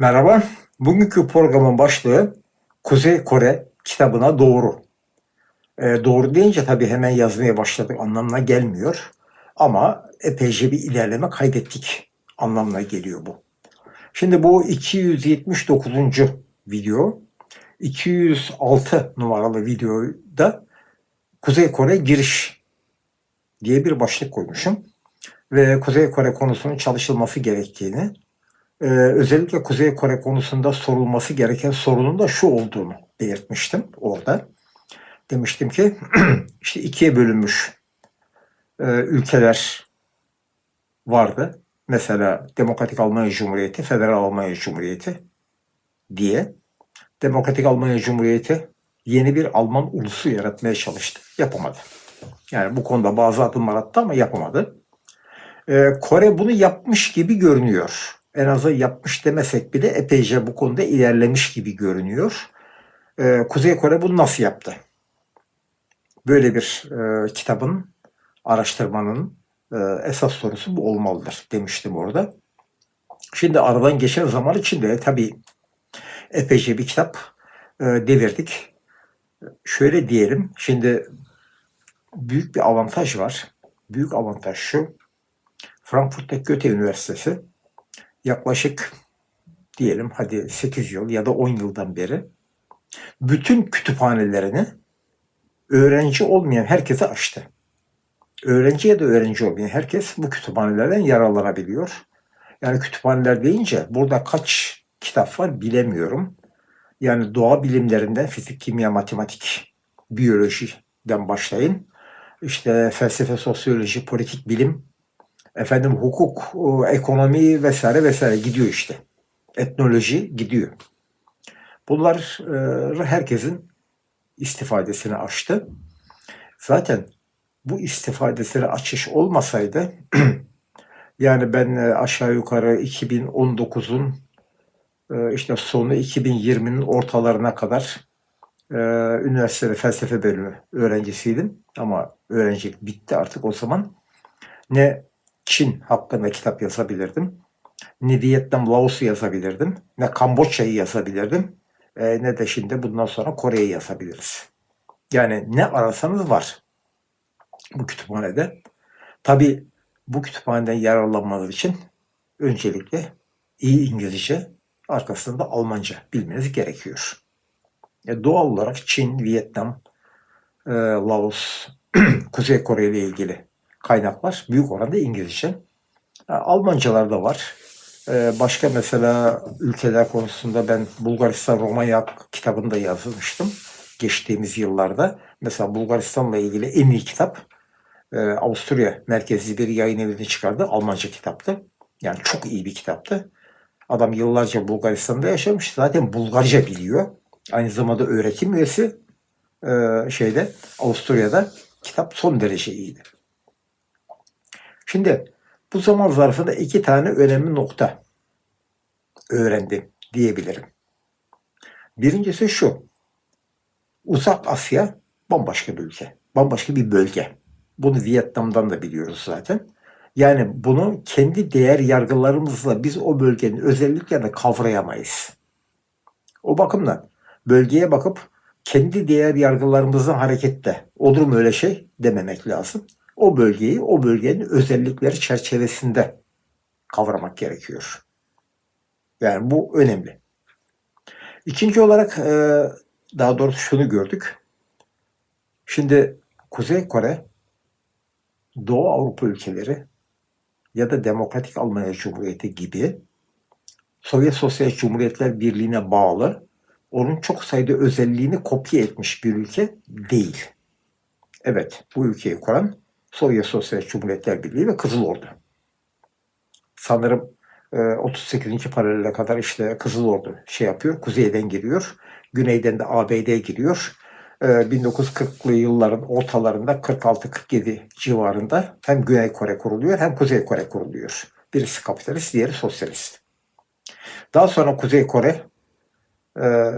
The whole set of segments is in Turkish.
Merhaba. Bugünkü programın başlığı Kuzey Kore kitabına doğru. Ee, doğru deyince tabii hemen yazmaya başladık anlamına gelmiyor. Ama epeyce bir ilerleme kaydettik anlamına geliyor bu. Şimdi bu 279. video. 206 numaralı videoda Kuzey Kore giriş diye bir başlık koymuşum. Ve Kuzey Kore konusunun çalışılması gerektiğini, ee, özellikle Kuzey Kore konusunda sorulması gereken sorunun da şu olduğunu belirtmiştim orada. Demiştim ki işte ikiye bölünmüş e, ülkeler vardı. Mesela Demokratik Almanya Cumhuriyeti, Federal Almanya Cumhuriyeti diye. Demokratik Almanya Cumhuriyeti yeni bir Alman ulusu yaratmaya çalıştı. Yapamadı. Yani bu konuda bazı adımlar attı ama yapamadı. Ee, Kore bunu yapmış gibi görünüyor en azı yapmış demesek bile epeyce bu konuda ilerlemiş gibi görünüyor. Ee, Kuzey Kore bunu nasıl yaptı? Böyle bir e, kitabın, araştırmanın e, esas sorusu bu olmalıdır demiştim orada. Şimdi aradan geçen zaman içinde tabii epeyce bir kitap e, devirdik. Şöyle diyelim, şimdi büyük bir avantaj var. Büyük avantaj şu, Frankfurt'taki Goethe Üniversitesi yaklaşık diyelim hadi 8 yıl ya da 10 yıldan beri bütün kütüphanelerini öğrenci olmayan herkese açtı. Öğrenci ya da öğrenci olmayan herkes bu kütüphanelerden yararlanabiliyor. Yani kütüphaneler deyince burada kaç kitap var bilemiyorum. Yani doğa bilimlerinden fizik, kimya, matematik, biyolojiden başlayın. İşte felsefe, sosyoloji, politik bilim, efendim hukuk, ekonomi vesaire vesaire gidiyor işte. Etnoloji gidiyor. Bunlar e, herkesin istifadesini açtı. Zaten bu istifadesini açış olmasaydı yani ben e, aşağı yukarı 2019'un e, işte sonu 2020'nin ortalarına kadar üniversitede felsefe bölümü öğrencisiydim. Ama öğrencilik bitti artık o zaman. Ne Çin hakkında kitap yazabilirdim. Ne Vietnam, Laos'u yazabilirdim. Ne Kamboçya'yı yazabilirdim. E, ne de şimdi bundan sonra Kore'yi yazabiliriz. Yani ne arasanız var bu kütüphanede. Tabi bu kütüphaneden yararlanmanız için öncelikle iyi İngilizce, arkasında Almanca bilmeniz gerekiyor. E, doğal olarak Çin, Vietnam, e, Laos, Kuzey Kore ile ilgili kaynaklar büyük oranda İngilizce. Almancalar da var. Ee, başka mesela ülkeler konusunda ben Bulgaristan Romanya kitabını da yazmıştım geçtiğimiz yıllarda. Mesela Bulgaristan'la ilgili en iyi kitap e, Avusturya merkezli bir yayın evini çıkardı. Almanca kitaptı. Yani çok iyi bir kitaptı. Adam yıllarca Bulgaristan'da yaşamış. Zaten Bulgarca biliyor. Aynı zamanda öğretim üyesi e, şeyde Avusturya'da kitap son derece iyiydi. Şimdi bu zaman zarfında iki tane önemli nokta öğrendim diyebilirim. Birincisi şu. Uzak Asya bambaşka bir ülke. Bambaşka bir bölge. Bunu Vietnam'dan da biliyoruz zaten. Yani bunu kendi değer yargılarımızla biz o bölgenin özelliklerini kavrayamayız. O bakımdan bölgeye bakıp kendi değer yargılarımızdan hareketle olur mu öyle şey dememek lazım o bölgeyi o bölgenin özellikleri çerçevesinde kavramak gerekiyor. Yani bu önemli. İkinci olarak e, daha doğrusu şunu gördük. Şimdi Kuzey Kore, Doğu Avrupa ülkeleri ya da Demokratik Almanya Cumhuriyeti gibi Sovyet Sosyal Cumhuriyetler Birliği'ne bağlı onun çok sayıda özelliğini kopya etmiş bir ülke değil. Evet, bu ülkeyi kuran Sovyet Sosyalist Cumhuriyetler Birliği ve Kızıl Ordu. Sanırım 38. E, paralele kadar işte Kızıl Ordu şey yapıyor, kuzeyden giriyor, güneyden de ABD giriyor. 1940'lı e, yılların ortalarında 46-47 civarında hem Güney Kore kuruluyor hem Kuzey Kore kuruluyor. Birisi kapitalist, diğeri sosyalist. Daha sonra Kuzey Kore e,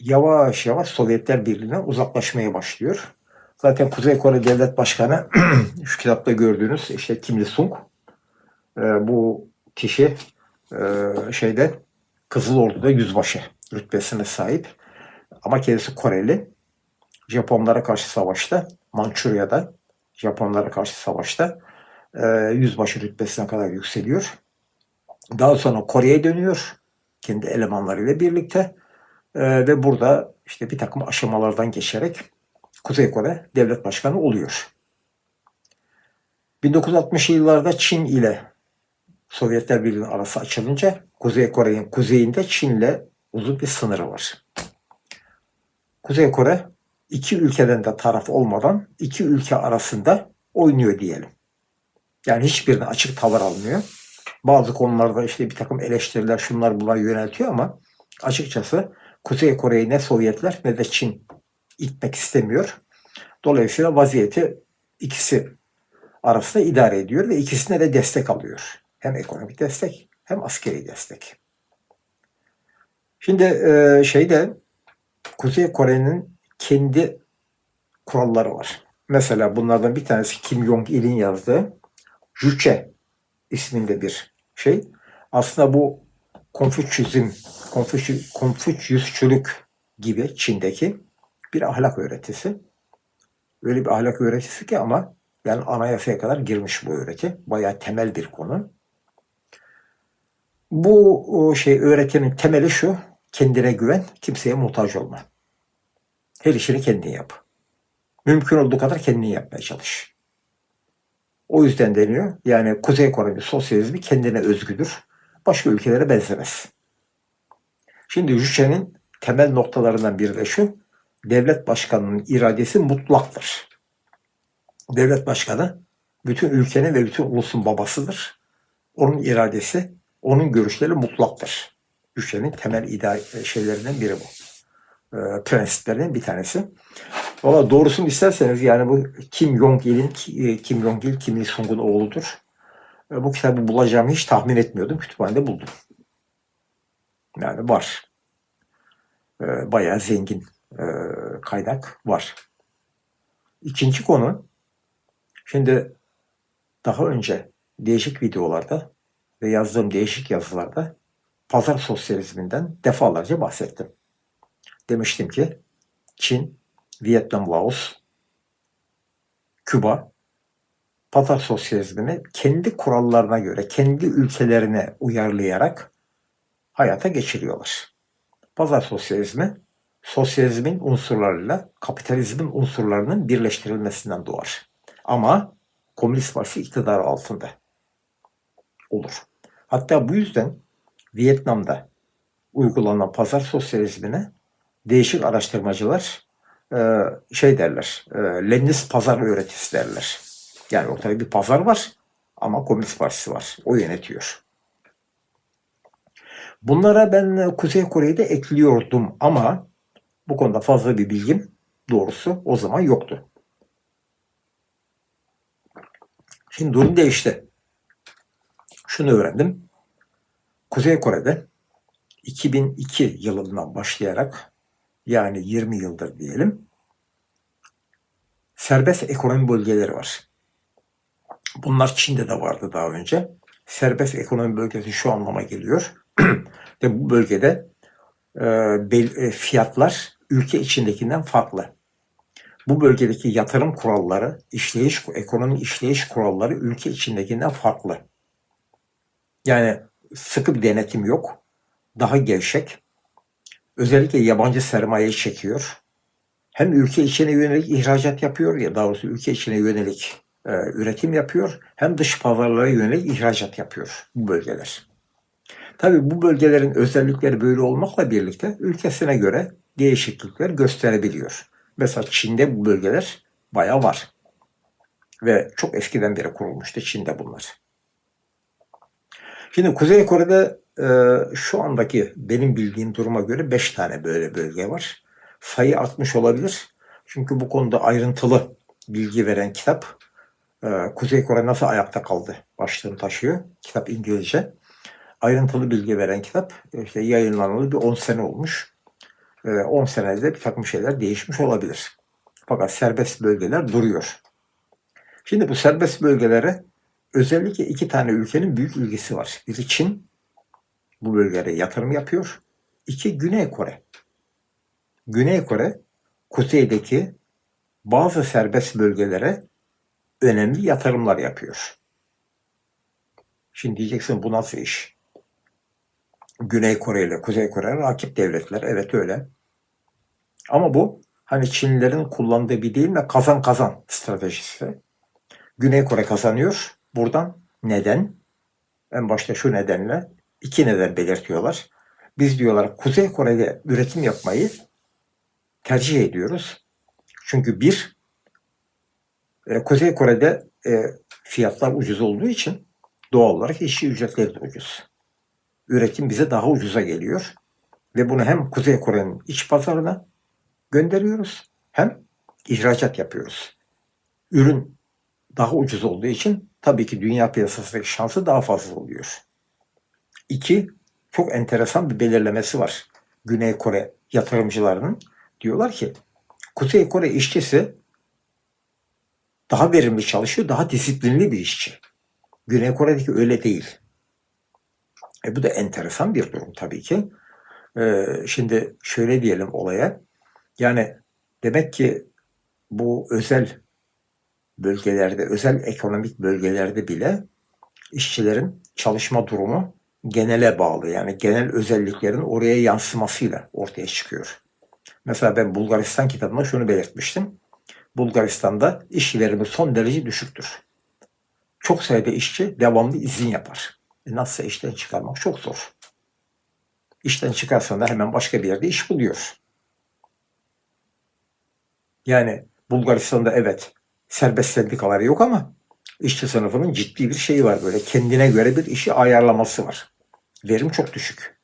yavaş yavaş Sovyetler Birliği'ne uzaklaşmaya başlıyor. Zaten Kuzey Kore Devlet Başkanı şu kitapta gördüğünüz işte Kim Il Sung. E, bu kişi e, şeyde Kızıl Ordu'da yüzbaşı rütbesine sahip. Ama kendisi Koreli. Japonlara karşı savaşta, Mançurya'da Japonlara karşı savaşta e, yüzbaşı rütbesine kadar yükseliyor. Daha sonra Kore'ye dönüyor kendi elemanlarıyla birlikte E, ve burada işte bir takım aşamalardan geçerek Kuzey Kore devlet başkanı oluyor. 1960'lı yıllarda Çin ile Sovyetler Birliği'nin arası açılınca Kuzey Kore'nin kuzeyinde Çin'le uzun bir sınırı var. Kuzey Kore iki ülkeden de taraf olmadan iki ülke arasında oynuyor diyelim. Yani hiçbirine açık tavır almıyor. Bazı konularda işte bir takım eleştiriler şunlar bunlar yöneltiyor ama açıkçası Kuzey Kore'yi ne Sovyetler ne de Çin itmek istemiyor. Dolayısıyla vaziyeti ikisi arasında idare ediyor ve ikisine de destek alıyor. Hem ekonomik destek hem askeri destek. Şimdi e, şeyde Kuzey Kore'nin kendi kuralları var. Mesela bunlardan bir tanesi Kim Jong-il'in yazdığı Juche isminde bir şey. Aslında bu Konfüçyüzm, Konfüçyü, Konfüçyüsçülük gibi Çin'deki bir ahlak öğretisi. Öyle bir ahlak öğretisi ki ama yani anayasaya kadar girmiş bu öğreti. Bayağı temel bir konu. Bu şey öğretinin temeli şu. Kendine güven, kimseye muhtaç olma. Her işini kendin yap. Mümkün olduğu kadar kendin yapmaya çalış. O yüzden deniyor. Yani Kuzey Kore'nin sosyalizmi kendine özgüdür. Başka ülkelere benzemez. Şimdi Juche'nin temel noktalarından biri de şu. Devlet başkanının iradesi mutlaktır. Devlet başkanı bütün ülkenin ve bütün ulusun babasıdır. Onun iradesi, onun görüşleri mutlaktır. Juche'nin temel ida- şeylerinden biri bu. E, prensiplerinden bir tanesi. Valla doğrusunu isterseniz yani bu Kim Jong-il'in e, Kim Jong-il Kim Il-sung'un oğludur. E, Bu kitabı bulacağımı hiç tahmin etmiyordum. Kütüphanede buldum. Yani var. E, Bayağı zengin e, kaynak var. İkinci konu şimdi daha önce değişik videolarda ve yazdığım değişik yazılarda pazar sosyalizminden defalarca bahsettim. Demiştim ki Çin, Vietnam, Laos, Küba pazar sosyalizmini kendi kurallarına göre, kendi ülkelerine uyarlayarak hayata geçiriyorlar. Pazar sosyalizmi, sosyalizmin unsurlarıyla kapitalizmin unsurlarının birleştirilmesinden doğar. Ama Komünist Partisi iktidarı altında olur. Hatta bu yüzden Vietnam'da uygulanan pazar sosyalizmine değişik araştırmacılar e, şey derler, e, Leninist pazar öğretisi derler. Yani ortada bir pazar var ama Komünist Partisi var. O yönetiyor. Bunlara ben e, Kuzey Kore'yi de ekliyordum ama bu konuda fazla bir bilgim doğrusu o zaman yoktu. Şimdi durum değişti. Şunu öğrendim. Kuzey Kore'de 2002 yılından başlayarak yani 20 yıldır diyelim serbest ekonomi bölgeleri var. Bunlar Çin'de de vardı daha önce. Serbest ekonomi bölgesi şu anlama geliyor. Ve bu bölgede e, bel- e, fiyatlar ülke içindekinden farklı. Bu bölgedeki yatırım kuralları, işleyiş, ekonomi işleyiş kuralları ülke içindekinden farklı. Yani sıkı bir denetim yok. Daha gevşek. Özellikle yabancı sermayeyi çekiyor. Hem ülke içine yönelik ihracat yapıyor ya daha doğrusu ülke içine yönelik e, üretim yapıyor. Hem dış pazarlara yönelik ihracat yapıyor bu bölgeler. Tabii bu bölgelerin özellikleri böyle olmakla birlikte ülkesine göre değişiklikler gösterebiliyor. Mesela Çin'de bu bölgeler bayağı var. Ve çok eskiden beri kurulmuştu Çin'de bunlar. Şimdi Kuzey Kore'de e, şu andaki benim bildiğim duruma göre 5 tane böyle bölge var. Sayı artmış olabilir. Çünkü bu konuda ayrıntılı bilgi veren kitap e, Kuzey Kore nasıl ayakta kaldı başlığını taşıyor. Kitap İngilizce. Ayrıntılı bilgi veren kitap işte yayınlanalı bir 10 sene olmuş. E, 10 senede bir takım şeyler değişmiş olabilir. Fakat serbest bölgeler duruyor. Şimdi bu serbest bölgelere özellikle iki tane ülkenin büyük ilgisi var. Biri Çin, bu bölgelere yatırım yapıyor. İki, Güney Kore. Güney Kore, kuzeydeki bazı serbest bölgelere önemli yatırımlar yapıyor. Şimdi diyeceksin bu nasıl iş? Güney Kore ile Kuzey Kore rakip devletler. Evet öyle. Ama bu hani Çinlilerin kullandığı bir değil mi kazan kazan stratejisi. Güney Kore kazanıyor. Buradan neden? En başta şu nedenle iki neden belirtiyorlar. Biz diyorlar Kuzey Kore'de üretim yapmayı tercih ediyoruz. Çünkü bir, e, Kuzey Kore'de e, fiyatlar ucuz olduğu için doğal olarak işçi ücretleri de ucuz. Üretim bize daha ucuza geliyor. Ve bunu hem Kuzey Kore'nin iç pazarına gönderiyoruz hem ihracat yapıyoruz. Ürün daha ucuz olduğu için tabii ki dünya piyasasındaki şansı daha fazla oluyor. İki, çok enteresan bir belirlemesi var. Güney Kore yatırımcılarının diyorlar ki Kuzey Kore işçisi daha verimli çalışıyor, daha disiplinli bir işçi. Güney Kore'deki öyle değil. E bu da enteresan bir durum tabii ki. E, şimdi şöyle diyelim olaya. Yani demek ki bu özel bölgelerde, özel ekonomik bölgelerde bile işçilerin çalışma durumu genele bağlı. Yani genel özelliklerin oraya yansımasıyla ortaya çıkıyor. Mesela ben Bulgaristan kitabında şunu belirtmiştim. Bulgaristan'da iş verimi son derece düşüktür. Çok sayıda işçi devamlı izin yapar. E nasılsa işten çıkarmak çok zor. İşten çıkarsan da hemen başka bir yerde iş buluyor. Yani Bulgaristan'da evet serbest sendikalar yok ama işçi sınıfının ciddi bir şeyi var böyle. Kendine göre bir işi ayarlaması var. Verim çok düşük.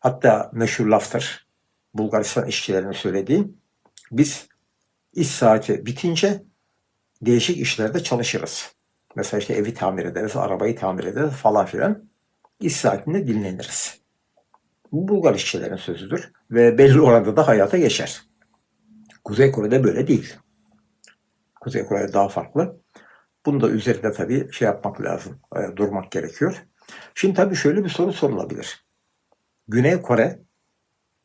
Hatta meşhur laftır. Bulgaristan işçilerinin söylediği. Biz iş saati bitince değişik işlerde çalışırız. Mesela işte evi tamir ederiz, arabayı tamir ederiz falan filan. İş saatinde dinleniriz. Bu Bulgar işçilerin sözüdür ve belli oranda da hayata geçer. Kuzey Kore'de böyle değil. Kuzey Kore'de daha farklı. Bunu da üzerinde tabii şey yapmak lazım, e, durmak gerekiyor. Şimdi tabii şöyle bir soru sorulabilir. Güney Kore,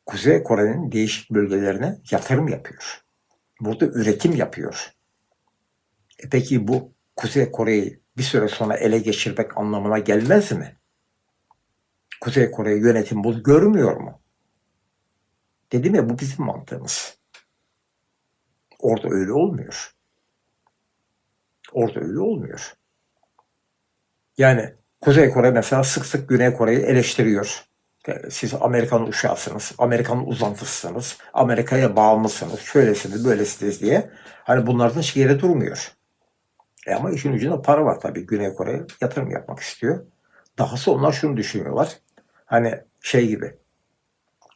Kuzey Kore'nin değişik bölgelerine yatırım yapıyor. Burada üretim yapıyor. E peki bu Kuzey Kore'yi bir süre sonra ele geçirmek anlamına gelmez mi? Kuzey Kore yönetim bunu görmüyor mu? Dedim ya bu bizim mantığımız. Orada öyle olmuyor. Orada öyle olmuyor. Yani Kuzey Kore mesela sık sık Güney Kore'yi eleştiriyor. Siz Amerikan uşağısınız, Amerikan uzantısısınız, Amerika'ya bağımlısınız, şöylesiniz, böylesiniz diye. Hani bunlardan hiç yere durmuyor. E ama işin ucunda para var tabii. Güney Kore yatırım yapmak istiyor. Dahası onlar şunu düşünüyorlar. Hani şey gibi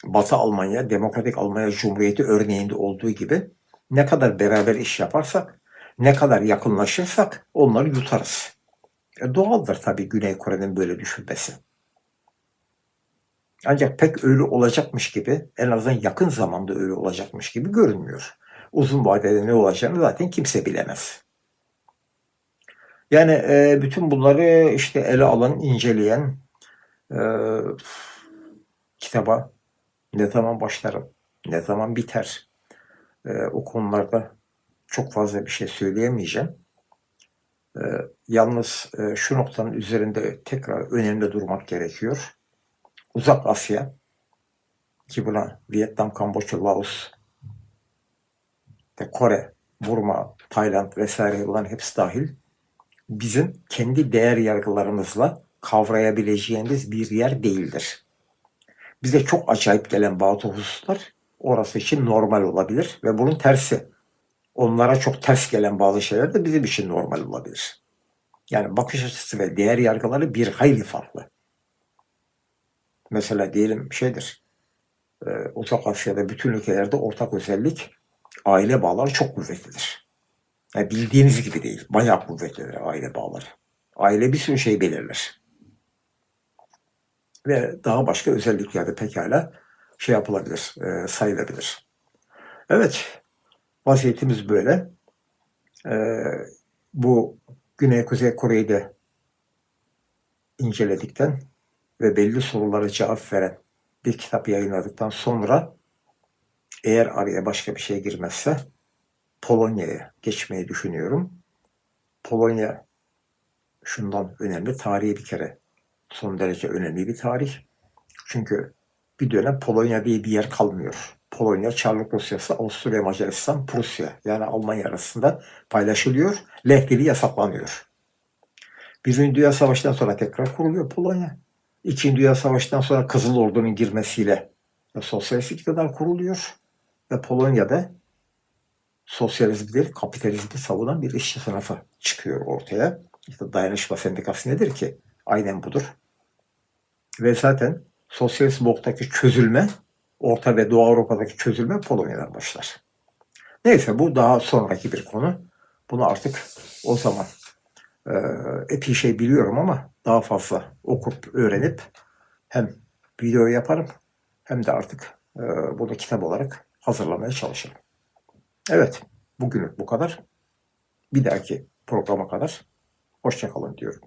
Batı Almanya, Demokratik Almanya Cumhuriyeti örneğinde olduğu gibi ne kadar beraber iş yaparsak, ne kadar yakınlaşırsak onları yutarız. E doğaldır tabii Güney Kore'nin böyle düşünmesi. Ancak pek öyle olacakmış gibi, en azından yakın zamanda öyle olacakmış gibi görünmüyor. Uzun vadede ne olacağını zaten kimse bilemez. Yani e, bütün bunları işte ele alan, inceleyen e, kitaba ne zaman başlarım, ne zaman biter e, o konularda çok fazla bir şey söyleyemeyeceğim. E, yalnız e, şu noktanın üzerinde tekrar önemli durmak gerekiyor. Uzak Asya ki buna Vietnam, Kamboçya, Laos, Kore, Burma, Tayland vesaire olan hepsi dahil bizim kendi değer yargılarımızla kavrayabileceğimiz bir yer değildir. Bize çok acayip gelen bazı hususlar orası için normal olabilir ve bunun tersi. Onlara çok ters gelen bazı şeyler de bizim için normal olabilir. Yani bakış açısı ve değer yargıları bir hayli farklı. Mesela diyelim şeydir, e, Uzak Asya'da bütün ülkelerde ortak özellik aile bağları çok kuvvetlidir. Yani bildiğiniz gibi değil. Bayağı kuvvetlidir aile bağları. Aile bir sürü şey belirler. Ve daha başka özelliklerde pekala şey yapılabilir, e, sayılabilir. Evet, vaziyetimiz böyle. E, bu Güney Kuzey Kore'yi de inceledikten, ve belli sorulara cevap veren bir kitap yayınladıktan sonra eğer araya başka bir şey girmezse Polonya'ya geçmeyi düşünüyorum. Polonya şundan önemli. Tarihi bir kere son derece önemli bir tarih. Çünkü bir dönem Polonya diye bir yer kalmıyor. Polonya, Çarlık Rusyası, Avusturya, Macaristan, Prusya yani Almanya arasında paylaşılıyor. Leh dili yasaklanıyor. Birinci Dünya Savaşı'ndan sonra tekrar kuruluyor Polonya. İkinci Dünya Savaşı'ndan sonra Kızıl Ordu'nun girmesiyle sosyalist iktidar kuruluyor. Ve Polonya'da sosyalizm değil kapitalizmi savunan bir işçi sınıfı çıkıyor ortaya. İşte dayanışma sendikası nedir ki? Aynen budur. Ve zaten sosyalist bloktaki çözülme, Orta ve Doğu Avrupa'daki çözülme Polonya'dan başlar. Neyse bu daha sonraki bir konu. Bunu artık o zaman e, epey şey biliyorum ama daha fazla okup öğrenip hem video yaparım hem de artık e, bunu kitap olarak hazırlamaya çalışırım. Evet, bugünlük bu kadar. Bir dahaki programa kadar hoşçakalın diyorum.